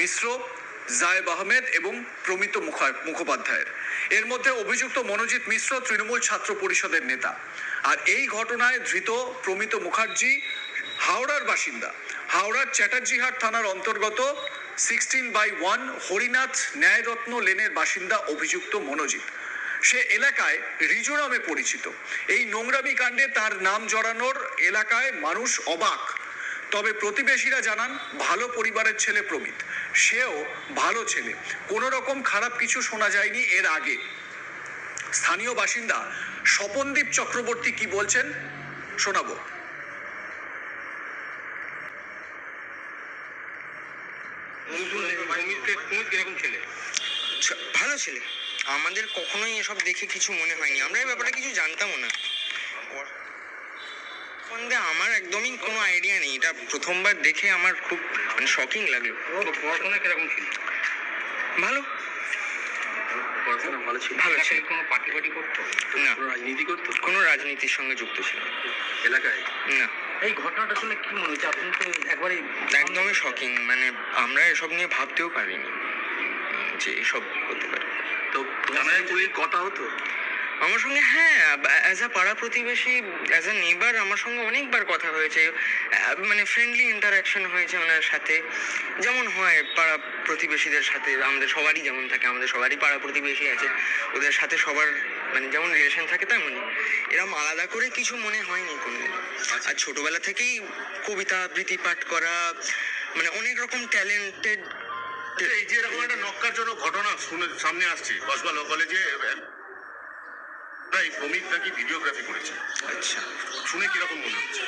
মিশ্র, জায়েব আহমেদ এবং প্রমিত মুখোপাধ্যায়ের। এর মধ্যে অভিযুক্ত মনোজিৎ মিশ্র তৃণমূল ছাত্র পরিষদের নেতা। আর এই ঘটনায় ধৃত প্রমিত মুখার্জি, হাওড়ার বাসিন্দা। হাওড়ার চ্যাটার্জিহাট থানার অন্তর্গত sixteen by one Harinath Nyayratna লেনের বাসিন্দা অভিযুক্ত মনোজিৎ। সে এলাকায় রিজু নামে পরিচিত। এই নোংরামি কাণ্ডে তার নাম জড়ানোর এলাকায় মানুষ অবাক। তবে প্রতিবেশীরা জানান, ভালো পরিবারের ছেলে প্রমিত। সেও ভালো ছেলে। কোনো রকম খারাপ কিছু শোনা যায়নি এর আগে। স্থানীয় বাসিন্দা স্বপনদীপ চক্রবর্তী কি বলছেন, শোনাবো। ভালো ছেলে। আমাদের কখনোই এসব দেখে কিছু মনে হয়নি। আমরা এই ব্যাপারে কিছু জানতামও না। সম্বন্ধে আমার একদমই কোনো আইডিয়া নেই। এটা প্রথমবার দেখে আমার খুব মানে শকিং লাগল। পড়াশোনা কীরকম ছিল? ভালো। পড়াশোনা ভালো ছিল? ভালো ছিল। কোনো পার্টি পার্টি করতো? না। রাজনীতি করতো? কোনো রাজনীতির সঙ্গে যুক্ত ছিল। এলাকায়? না। এই ঘটনাটা শুনে কি মনে হচ্ছে? আপনি তো একবারে একদমই শকিং মানে আমরা এসব নিয়ে ভাবতেও পারিনি যে এসব হতে পারে। তো জানায় কথা হতো। আমার সঙ্গে হ্যাঁ অ্যাজ আ পাড়া প্রতিবেশী অ্যাজ আ নেবার আমার সঙ্গে অনেকবার কথা হয়েছে। মানে ফ্রেন্ডলি ইন্টারাকশন হয়েছে ওনার সাথে। যেমন হয় পাড়া প্রতিবেশীদের সাথে, আমাদের সবারই যেমন থাকে, আমাদের সবারই পাড়া প্রতিবেশী আছে। ওদের সাথে সবার মানে যেমন রিলেশন থাকে তেমনই। এরকম আলাদা করে কিছু মনে হয়নি কোনো আর ছোটবেলা থেকেই কবিতা আবৃত্তি, পাঠ করা মানে অনেক রকম ট্যালেন্টেড এই যে এরকম একটা নক্কারজনক ঘটনা শুনে সামনে আসছে। কসবা ল কলেজে এই প্রমিত নাকি ভিডিওগ্রাফি করেছে। আচ্ছা। শুনে কীরকম মনে হচ্ছে?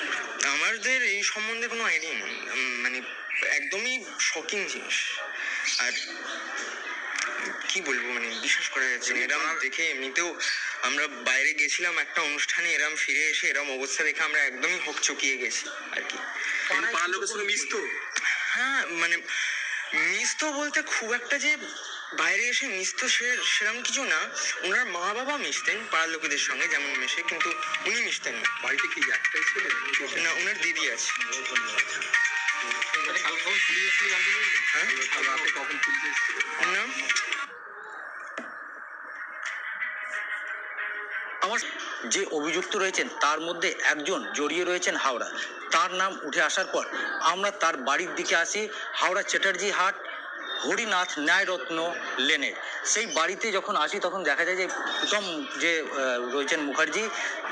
আমাদের এই সম্বন্ধে কোনো আইডিয়া নেই। মানে একদমই শকিং জিনিস। আর কি বলব মানে বিশ্বাস করা যাচ্ছে না। এরম দেখে এমনিতেও আমরা বাইরে গেছিলাম একটা অনুষ্ঠানে এরম ফিরে এসে এরম অবস্থা দেখে আমরা একদমই হকচকিয়ে গেছি আর কি। পাড়ার লোকের সঙ্গে মিশতো? হ্যাঁ মানে মিস তো বলতে খুব একটা যে বাইরে এসে মিশতো সে সেরকম কিছু না। ওনার মা বাবা মিশতেন পাড়ার লোকেদের সঙ্গে যেমন মেশে কিন্তু উনি মিশতেন না। বাড়িতে কি একটাই ছেলে? না ওনার দিদি আছে। হ্যাঁ? আমার যে অভিযুক্ত রয়েছেন তার মধ্যে একজন জড়িয়ে রয়েছেন হাওড়া। তার নাম উঠে আসার পর আমরা তার বাড়ির দিকে আসি হাওড়া চ্যাটার্জি হাট হরিনাথ ন্যায়রত্ন লেনের। সেই বাড়িতে যখন আসি, তখন দেখা যায় যে প্রথম যে রয়েছেন মুখার্জি,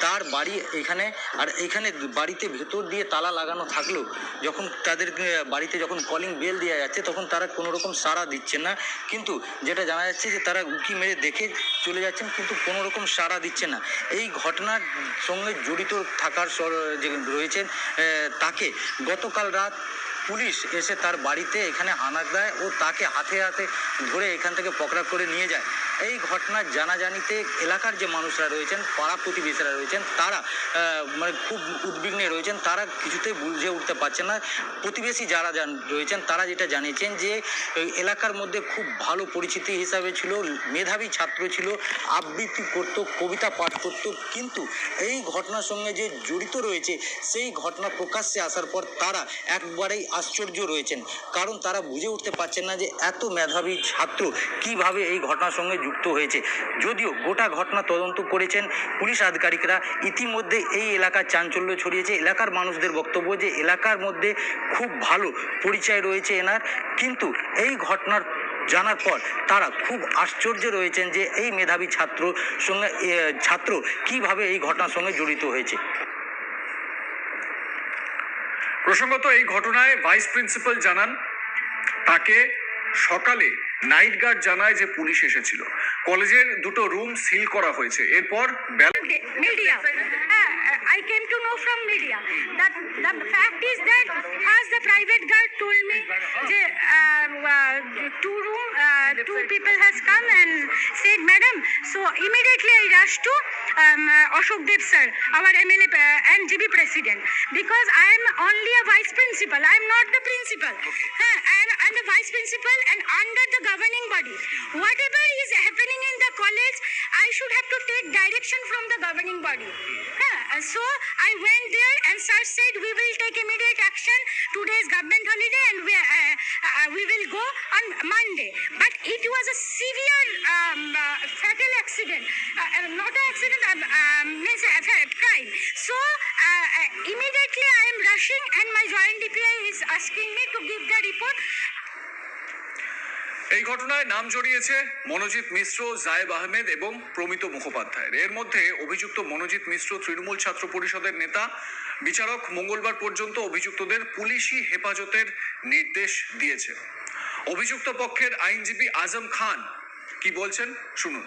তার বাড়ি এখানে। আর এইখানে বাড়িতে ভেতর দিয়ে তালা লাগানো থাকলেও যখন তাদের বাড়িতে যখন কলিং বেল দেওয়া যাচ্ছে, তখন তারা কোনো রকম সাড়া দিচ্ছেন না। কিন্তু যেটা জানা যাচ্ছে যে, তারা উঁকি মেরে দেখে চলে যাচ্ছেন, কিন্তু কোনো রকম সাড়া দিচ্ছে না। এই ঘটনার সঙ্গে জড়িত থাকার যে রয়েছেন তাকে গতকাল রাত পুলিশ এসে তার বাড়িতে এখানে হানা দেয় ও তাকে হাতে হাতে ধরে এখান থেকে পকড়া করে নিয়ে যায়। এই ঘটনার জানাজানিতে এলাকার যে মানুষরা রয়েছেন, পাড়া প্রতিবেশীরা রয়েছেন, তারা মানে খুব উদ্বিগ্নে রয়েছেন। তারা কিছুতেই বুঝে উঠতে পারছেন না। প্রতিবেশী যারা রয়েছেন, তারা যেটা জানিয়েছেন যে এলাকার মধ্যে খুব ভালো পরিচিতি হিসাবে ছিল, মেধাবী ছাত্র ছিল, আবৃত্তি করত, কবিতা পাঠ করত। কিন্তু এই ঘটনার সঙ্গে যে জড়িত রয়েছে, সেই ঘটনা প্রকাশ্যে আসার পর তারা একবারেই আশ্চর্য রয়েছেন। কারণ তারা বুঝে উঠতে পারছেন না যে, এত মেধাবী ছাত্র কীভাবে এই ঘটনার সঙ্গে যুক্ত হয়েছে। যদিও গোটা ঘটনা তদন্ত করেছেন পুলিশ আধিকারিকরা, ইতিমধ্যে এই এলাকার চাঞ্চল্য ছড়িয়েছে। এলাকার মানুষদের বক্তব্য যে এলাকার মধ্যে খুব ভালো পরিচয় রয়েছে এনার, কিন্তু এই ঘটনার জানার পর তারা খুব আশ্চর্য রয়েছেন যে এই মেধাবী ছাত্র সঙ্গে ছাত্র কীভাবে এই ঘটনার সঙ্গে জড়িত হয়েছে। প্রসঙ্গত এই ঘটনায় ভাইস প্রিন্সিপাল জানান, তাকে সকালে নাইট গার্ড জানায় যে পুলিশ এসেছিল। কলেজের দুটো রুম সিল করা হয়েছে এরপর. Uh, I came to know from media that the fact is that as the private guard told me, the uh, uh, two room, uh, two people has come said, Madam, so immediately I rushed to um, uh, Ashok Dev sir, our MLA uh, and GB president, because I am only a vice principal. I am not the principal. Huh, I am I'm the vice principal and under the governing body. Whatever is happening in the college, I should have to take direction from the governing body. Yeah, and so I went there and sir said we will take immediate action. Today is government holiday and we, uh, uh, we will go on Monday. But it was a severe um, uh, fatal accident, uh, uh, not an accident, um, um, means a crime. So uh, uh, immediately I am rushing and my joint DPI is asking me to give the report. এই ঘটনায় নাম জড়িয়েছে মনোজিৎ মিশ্র জায়েব আহমেদ এবং প্রমিত মুখোপাধ্যায়ের। এর মধ্যে অভিযুক্ত মনোজিৎ মিশ্র তৃণমূল ছাত্র পরিষদের নেতা বিচারক মঙ্গলবার পর্যন্ত অভিযুক্তদের পুলিশি হেফাজতের নির্দেশ দিয়েছে অভিযুক্ত পক্ষের আইনজীবী আজম খান কি বলছেন? শুনুন।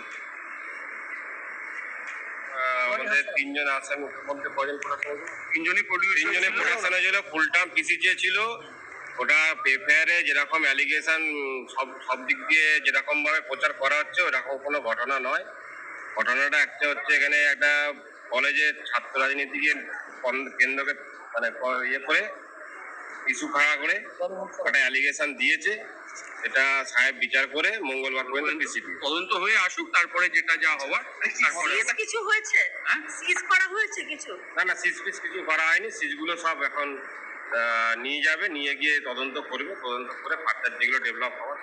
আমাদের তিনজন আসামি তিনজনই প্রডিউসার তিনজনে প্রোডাকশন হয়েছিল ফুল টার্ম পিসিজে ছিল। ওটা পেফেয়ারে যেরকম অ্যালিগেশন সব সব দিক দিয়ে যেরকম ভাবে প্রচার করা হচ্ছে ওরকম কোনো ঘটনা নয়। ঘটনাটা একটা হচ্ছে এখানে একটা কলেজের ছাত্র রাজনীতিকে কেন্দ্রকে মানে ইয়ে করে ইস্যু খাড়া করে একটা অ্যালিগেশন দিয়েছে। এটা সাহেব বিচার করে মঙ্গলবার পর্যন্ত পিসিপি তদন্ত হয়ে আসুক তারপরে যেটা যা হওয়ার তারপরে কিছু হয়েছে? সিজ করা হয়েছে কিছু? না না সিজ কিছু করা হয়নি সিজগুলো সব এখন নিয়ে যাবে নিয়ে গিয়ে তদন্ত করবে তদন্ত করে ফার্দার যেগুলো ডেভেলপ হওয়ার।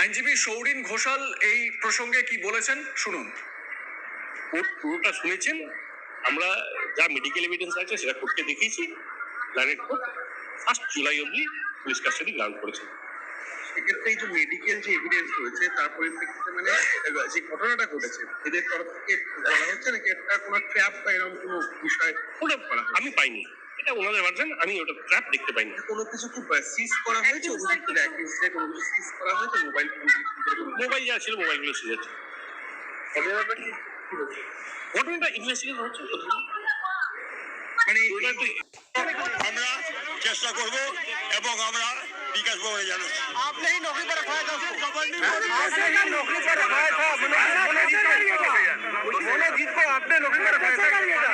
আইনজীবী সৌরিন ঘোষাল এই প্রসঙ্গে কি বলেছেন? শুনুন। কোর্ট পুরোটা শুনেছেন। আমরা যা মেডিকেল এভিডেন্স আছে সেটা কোর্টকে দেখিয়েছি। প্ল্যানেট কোর্ট ফার্স্ট জুলাই অবধি পুলিশ কাস্টাডি গ্রান্ট করেছে। সেক্ষেত্রে এই যে মেডিকেল যে এভিডেন্স রয়েছে তার পরিপ্রেক্ষিতে মানে যে ঘটনাটা ঘটেছে এদের তরফ থেকে বলা হচ্ছে নাকি একটা কোনো ট্র্যাপ বা এরকম কোনো বিষয় ওটা আমি পাইনি। এটা ওনাদের ভার্জন আমি ওটা ট্র্যাপ দেখতে পাইনি। কোনো কিছু কি সিজ করা হয়েছে? অভিযুক্ত অ্যাকিউজে কোনো কিছু সিজ করা হয়েছে? মোবাইল মোবাইল যা ছিল মোবাইলগুলো সিজ আছে ঘটনাটা ইনভেস্টিগেশন হচ্ছে? মানে আমরা চেষ্টা করব এবং আমরা विकास बाबू ने जानो आप नहीं नौकरी पर रखवाया था उसको गवर्नमेंट नौकरी पर रखवाया था उन्होंने जीत को आपने नौकरी पर रखवाया था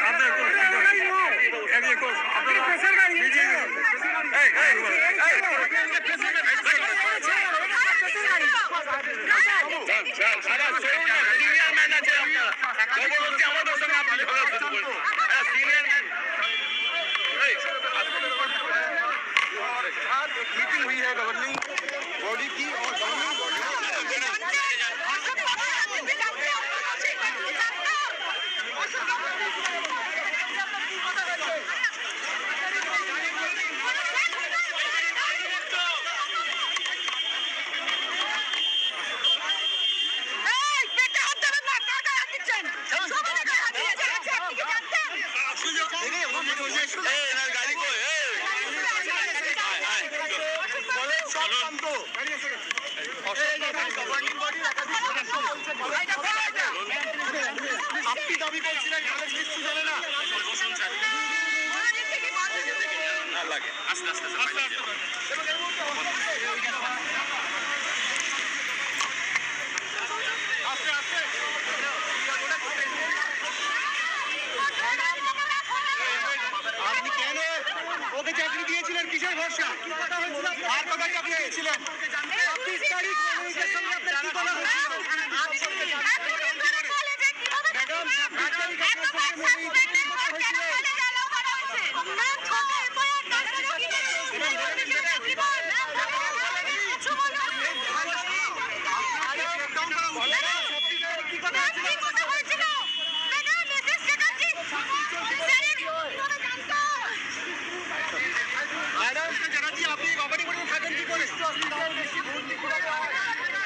आपने प्रेशर गाड़ी আপনি দাবি করছিলেন কিছু জানে না আস্তে আস্তে আস্তে আস্তে আস্তে আস্তে আপনি কেন ওকে চাকরি দিয়েছিলেন কিসের ভরসা। আর কথা চাকরি দিয়েছিলেন 这是一天一个洗头